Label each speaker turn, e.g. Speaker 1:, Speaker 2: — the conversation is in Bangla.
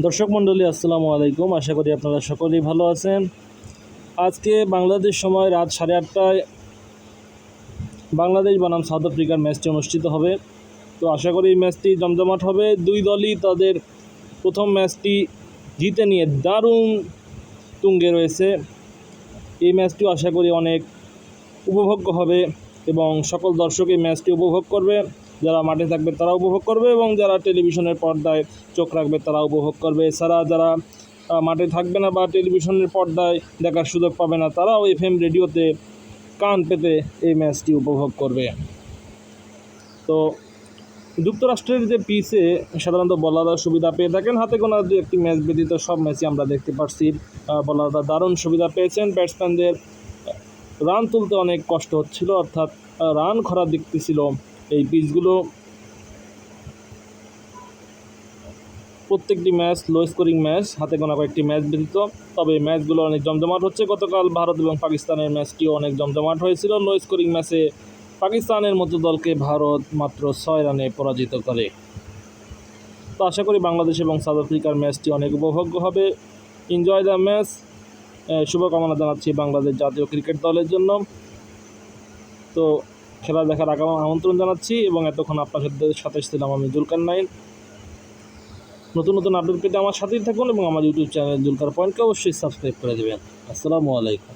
Speaker 1: দর্শক মণ্ডলী, আসসালামু আলাইকুম। আশা করি আপনারা সকলেই ভালো আছেন। আজকে বাংলাদেশ সময় রাত সাড়ে আটটায় বাংলাদেশ বনাম সাউথ আফ্রিকার ম্যাচটি অনুষ্ঠিত হবে। তো আশা করি এই ম্যাচটি জমজমাট হবে। দুই দলই তাদের প্রথম ম্যাচটি জিতে নিয়ে দারুণ তুঙ্গে রয়েছে। এই ম্যাচটিও আশা করি অনেক উপভোগ্য হবে এবং সকল দর্শক এই ম্যাচটি উপভোগ করবে। যারা মাঠে থাকবে তারা উপভোগ করবে এবং যারা টেলিভিশনের পর্দায় চোখ রাখবে তারা উপভোগ করবে। এছাড়া যারা মাঠে থাকবে না বা টেলিভিশনের পর্দায় দেখার সুযোগ পাবে না, তারাও এফ এম রেডিওতে কান পেতে এই ম্যাচটি উপভোগ করবে। তো যুক্তরাষ্ট্রের যে পিচে সাধারণত বলাররা সুবিধা পেয়ে থাকেন, হাতে গোনা দু একটি ম্যাচ ব্যতীত সব ম্যাচই আমরা দেখতে পাচ্ছি বলাররা দারুণ সুবিধা পেয়েছেন, ব্যাটসম্যানদের রান তুলতে অনেক কষ্ট হচ্ছিল, অর্থাৎ রান খরা দেখতেছিল। এই পিচগুলো প্রত্যেকটি ম্যাচ লো স্কোরিং ম্যাচ, হাতে গোনা কয়েকটি ম্যাচ ব্যতীত। তবে ম্যাচগুলো অনেক জমজমাট হচ্ছে। গতকাল ভারত এবং পাকিস্তানের ম্যাচটিও অনেক জমজমাট হয়েছিল। লো স্কোরিং ম্যাচে পাকিস্তানের মতো দলকে ভারত মাত্র ছয় রানে পরাজিত করে। তো আশা করি বাংলাদেশ এবং সাউথ আফ্রিকার ম্যাচটি অনেক উপভোগ্য হবে। এনজয় দ্য ম্যাচ শুভকামনা জানাচ্ছি বাংলাদেশ জাতীয় ক্রিকেট দলের জন্য। তো খেলা দেখার আগাম আমন্ত্রণ জানাচ্ছি এবং এতক্ষণ আপনার সাথে ছিলাম আমি জুলকার নাইন। নতুন নতুন আপডেট পেতে আমার সাথেই থাকুন এবং আমার ইউটিউব চ্যানেল জুলকার পয়েন্টকে অবশ্যই সাবস্ক্রাইব করে দেবেন। আসসালামু আলাইকুম।